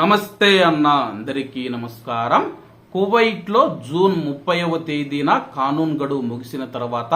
నమస్తే అన్న అందరికీ నమస్కారం. కువైట్లో జూన్ ముప్పైవ తేదీన కానూన్ గడువు ముగిసిన తర్వాత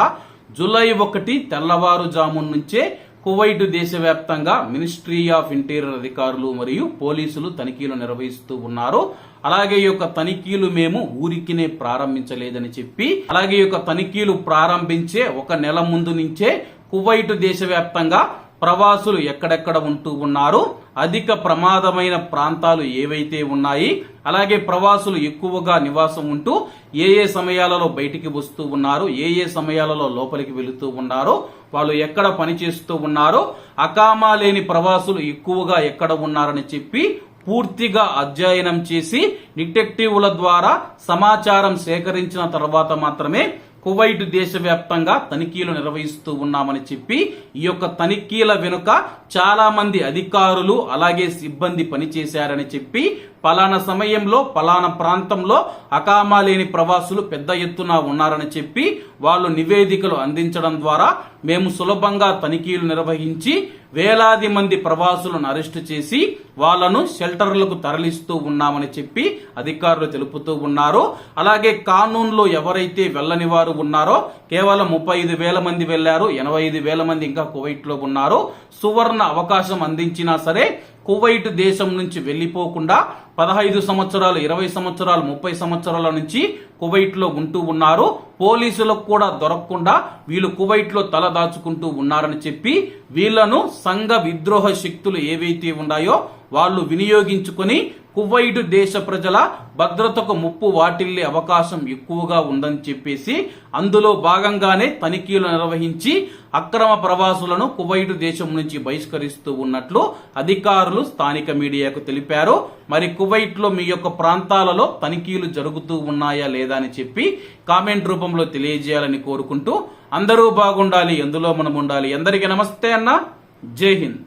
జూలై ఒకటి తెల్లవారుజాము నుంచే కువైట్ దేశవ్యాప్తంగా మినిస్ట్రీ ఆఫ్ ఇంటీరియర్ అధికారులు మరియు పోలీసులు తనిఖీలు నిర్వహిస్తూ ఉన్నారు. అలాగే యొక్క తనిఖీలు మేము ఊరికినే ప్రారంభించలేదని చెప్పి అలాగే యొక్క తనిఖీలు ప్రారంభించే ఒక నెల ముందు నుంచే కువైట్ దేశవ్యాప్తంగా ప్రవాసులు ఎక్కడెక్కడ ఉంటూ ఉన్నారు? అధిక ప్రమాదమైన ప్రాంతాలు ఏవైతే ఉన్నాయి? అలాగే ప్రవాసులు ఎక్కువగా నివాసం ఉంటూ ఏ ఏ సమయాలలో బయటికి వస్తూ ఉన్నారు? ఏ ఏ సమయాలలో లోపలికి వెళుతూ ఉన్నారు? వాళ్ళు ఎక్కడ పని చేస్తూ ఉన్నారు? అకామా లేని ప్రవాసులు ఎక్కువగా ఎక్కడ ఉన్నారని చెప్పి పూర్తిగా అధ్యయనం చేసి డిటెక్టివ్ల ద్వారా సమాచారం సేకరించిన తర్వాత మాత్రమే కువైట్ దేశవ్యాప్తంగా తనిఖీలు నిర్వహిస్తూ ఉన్నామని చెప్పి ఈ యొక్క తనిఖీల వెనుక చాలా మంది అధికారులు అలాగే సిబ్బంది పనిచేశారని చెప్పి పలానా సమయంలో పలానా ప్రాంతంలో అకామా లేని ప్రవాసులు పెద్ద ఎత్తున ఉన్నారని చెప్పి వాళ్ళు నివేదికలు అందించడం ద్వారా మేము సులభంగా తనిఖీలు నిర్వహించి వేలాది మంది ప్రవాసులను అరెస్టు చేసి వాళ్ళను షెల్టర్లకు తరలిస్తూ ఉన్నామని చెప్పి అధికారులు తెలుపుతూ ఉన్నారు. అలాగే కానూన్లో ఎవరైతే వెళ్ళని వారు ఉన్నారో కేవలం ముప్పై ఐదు వేల మంది వెళ్ళారు ఎనభై ఐదు వేల మంది ఇంకా కువైట్లో ఉన్నారు. సువర్ణ అవకాశం అందించినా సరే కువైట్ దేశం నుంచి వెళ్ళిపోకుండా పదహైదు సంవత్సరాలు ఇరవై సంవత్సరాలు ముప్పై సంవత్సరాల నుంచి కువైట్లో ఉంటూ ఉన్నారు. పోలీసులకు కూడా దొరకకుండా వీళ్ళు కువైట్లో తల దాచుకుంటూ ఉన్నారని చెప్పి వీళ్ళను సంఘ విద్రోహ శక్తులు ఏవైతే ఉన్నాయో వాళ్ళు వినియోగించుకొని కువైట్ దేశ ప్రజల భద్రతకు ముప్పు వాటిల్లే అవకాశం ఎక్కువగా ఉందని చెప్పేసి అందులో భాగంగానే తనిఖీలు నిర్వహించి అక్రమ ప్రవాసులను కువైట్ దేశం నుంచి బహిష్కరిస్తూ ఉన్నట్లు అధికారులు స్థానిక మీడియాకు తెలిపారు. మరి కువైట్లో మీ యొక్క ప్రాంతాలలో తనిఖీలు జరుగుతూ ఉన్నాయా లేదా అని చెప్పి కామెంట్ రూపంలో తెలియజేయాలని కోరుకుంటూ అందరూ బాగుండాలి ఎందులో మనం ఉండాలి. అందరికీ నమస్తే అన్న. జై హింద్.